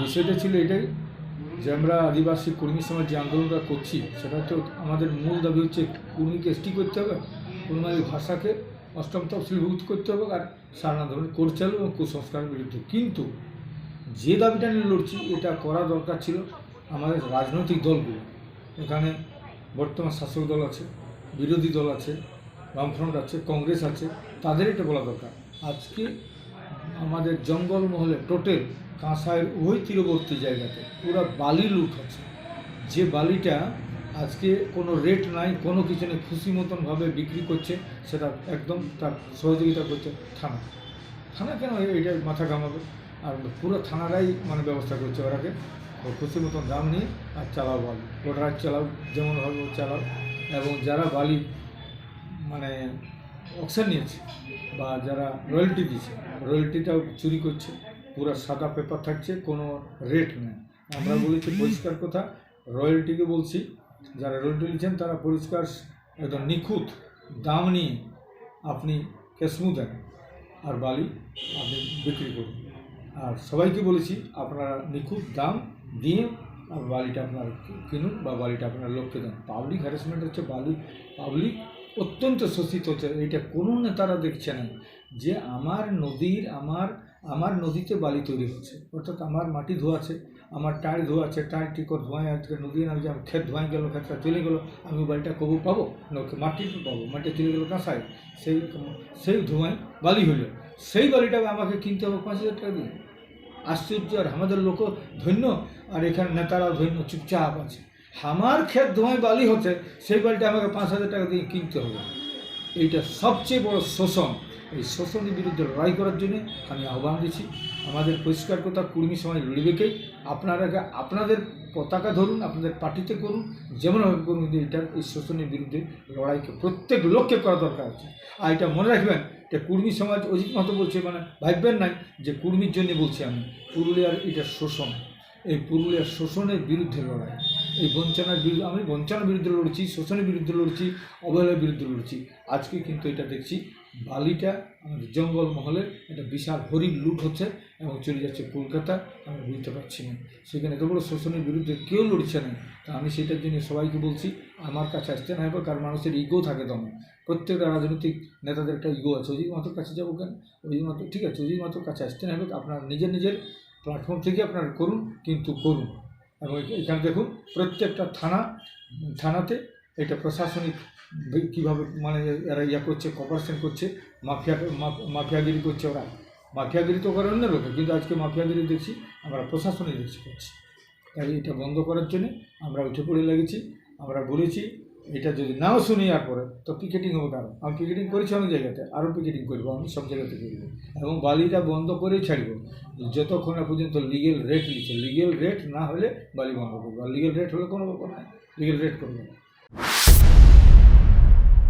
বিষয়টা ছিল এটাই যে আমরা আদিবাসী কর্মী সমাজ যে আন্দোলনটা করছি, সেটা তো আমাদের মূল দাবি হচ্ছে কর্মীকে এসটি করতে হবে কুর্মালী ভাষাকে অষ্টম তফসিলভুক্ত করতে হবে আর সারনা ধরনের করচাল এবং কুসংস্কারের বিরুদ্ধে। কিন্তু যে দাবিটা নিয়ে লড়ছি, এটা করা দরকার ছিল আমাদের রাজনৈতিক দলগুলো। এখানে বর্তমান শাসক দল আছে, বিরোধী দল আছে, বামফ্রন্ট আছে, কংগ্রেস আছে, তাদের এটা বলা দরকার। আজকে আমাদের জঙ্গলমহলে টোটেল কাঁসাইয়ের উভয় তীরবর্তী জায়গাতে পুরো বালি লুট হচ্ছে। যে বালিটা আজকে কোনো রেট নাই, কোনো কিছু নেই, খুশি মতনভাবে বিক্রি করছে, সেটা একদম তার সহযোগিতা করছে থানা। থানা কেন এটা মাথা ঘামাবে? আর পুরো থানারাই মানে ব্যবস্থা করছে ওরাকে। খুশি মতন দাম নিয়ে আর চালাও বালি। ওরা চালাও, যেমনভাবে চালাও। এবং যারা বালি মানে অকশন নিয়েছে বা যারা রয়্যালটি দিচ্ছে রয়্যালটিটাও চুরি করছে, পুরো সাদা পেপার থাকছে, কোনো রেট নেই। আমরা বলেছি পরিষ্কার কথা রয়্যালটিকে বলছি, যারা রয়্যালটি নিচ্ছেন তারা পরিষ্কার, একদম নিখুঁত দাম নিয়ে আপনি ক্যাশমু দেন আর বালি আপনি বিক্রি করুন। আর সবাইকে বলেছি, আপনারা নিখুঁত দাম দিয়ে আর বালিটা আপনার কিনুন বা বালিটা আপনার লোককে দেন। পাবলিক হ্যারাসমেন্ট হচ্ছে বালি পাবলিক অত্যন্ত শোষিত হচ্ছে। এটা কোনো নেতারা দেখছে না যে আমার নদীর, আমার আমার নদীতে বালি তৈরি হচ্ছে। অর্থাৎ আমার মাটি ধোয়াছে আমার টায়ার ধোয়াছে টায়ার টিকর ধোঁয়ায় আজকে নদী না যে আমার ক্ষেত ধোঁয়ায় গেলো ক্ষেতটা চলে গেলো, আমি বালিটা কবু পাবো? না মাটি পাবো মাটি চলে গেলো কাঁসায় সেই সেই ধোঁয়ায় বালি হলো সেই বালিটা আমাকে কিনতে হবে পাঁচ হাজার টাকা দিয়ে। আশ্চর্য, আর আমাদের লোক ধন্য, আর এখানে নেতারা ধন্য, চুপচাপ আছে। আমার ক্ষেত ধোঁয়ায় বালি হচ্ছে, সেই বালিটা আমাকে পাঁচ হাজার টাকা দিয়ে কিনতে হবে। এইটা সবচেয়ে বড় শোষণ। এই শোষণের বিরুদ্ধে লড়াই করার জন্য আমি আহ্বান দিচ্ছি। আমাদের পরিষ্কার কথা, কুর্মী সমাজ লড়বেকেই আপনারা আপনাদের পতাকা ধরুন, আপনাদের পার্টিতে করুন যেমনভাবে করুন এটার এই শোষণের বিরুদ্ধে লড়াইকে প্রত্যেক লোককে করা দরকার আছে। আর এটা মনে রাখবেন যে কুর্মী সমাজ অজিত মতো বলছে মানে ভাববেন নাই যে কুর্মীর জন্য বলছি আমি। পুরুলিয়ার এটা শোষণ। এই পুরুলিয়ার শোষণের বিরুদ্ধে লড়াই। এই বঞ্চনার বিরুদ্ধে, আমি বঞ্চনার বিরুদ্ধে লড়ছি, শোষণের বিরুদ্ধে লড়ছি, অবহেলার বিরুদ্ধে লড়ছি। আজকে কিন্তু এটা দেখছি, বালিটা আমাদের জঙ্গল মহলে একটা বিশাল হরিণ লুট হচ্ছে এবং চলে যাচ্ছে কলকাতা আমি বুঝতে পারছি না। সেখানে এত বড় শোষণের বিরুদ্ধে কেউ লড়ছে না। তা আমি সেটার জন্য সবাইকে বলছি, আমার কাছে আসতে না হবে কারণ মানুষের ইগো থাকে দমে প্রত্যেকটা রাজনৈতিক নেতাদের একটা ইগো আছে, অজিত মাথুর কাছে যাব কেন? অজিত মাত্র, ঠিক আছে, অজিত মাথুর কাছে আসতে না হবে আপনার নিজের নিজের প্ল্যাটফর্ম থেকে আপনারা করুন, কিন্তু করুন। এবং এখানে দেখুন, প্রত্যেকটা থানা, থানাতে এটা প্রশাসনিক কীভাবে মানে এরা ইয়া করছে কপারেশন করছে, মাফিয়া মাফিয়াগিরি করছে ওরা। মাফিয়াগিরি তো করে অন্য লোকে, কিন্তু আজকে মাফিয়াগিরি দেখছি, আমরা প্রশাসনিক দেখছি। করছি তাই এটা বন্ধ করার জন্যে আমরা উঠে পড়ে লেগেছি, আমরা বলেছি এটা যদি নাও শুনি আর পরে, তো পিকেটিং হবে কারণ? আমি পিকেটিং করেছি অনেক জায়গাতে, আরও পিকেটিং করব, আমি সব জায়গাতে করব। এবং বালিটা বন্ধ করেই ছাড়ব। যতক্ষণ না পর্যন্ত লিগেল রেট নিচ্ছে লিগেল রেট না হলে বালি বন্ধ করব। আর লিগেল রেট হলে কোনো ব্যাপার নাই লিগেল রেট করব না।